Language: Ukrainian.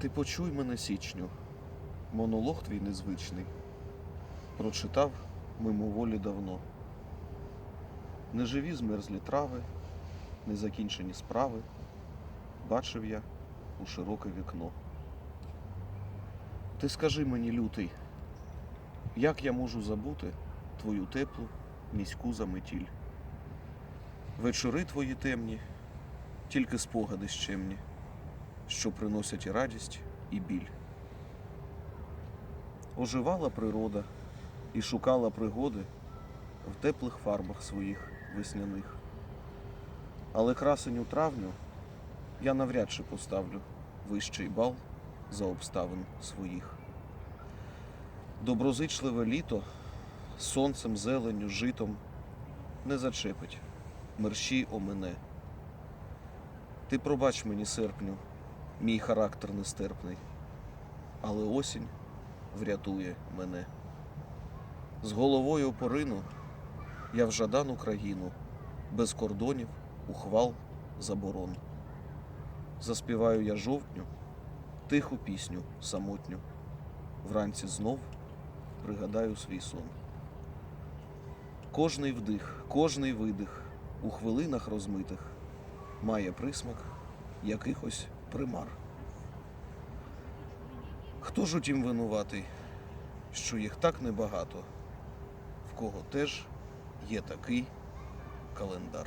Ти почуй мене січню, монолог твій незвичний. Прочитав мимоволі давно. Неживі змерзлі трави, незакінчені справи, бачив я у широке вікно. Ти скажи мені, лютий, як я можу забути твою теплу міську заметіль? Вечори твої темні, тільки спогади щемні, що приносять і радість, і біль. Оживала природа і шукала пригоди в теплих фарбах своїх весняних. Але красеню травню я навряд чи поставлю вищий бал за обставин своїх. Доброзичливе літо сонцем, зеленю, житом не зачепить, мерщій омине. Ти пробач мені, серпню, мій характер нестерпний, але осінь врятує мене. З головою порину я в жадану країну, без кордонів, ухвал, заборон. Заспіваю я жовтню, тиху пісню самотню. Вранці знов пригадаю свій сон. Кожний вдих, кожний видих у хвилинах розмитих має присмак якихось примар. Хто ж утім винуватий, що їх так небагато, в кого теж є такий календар.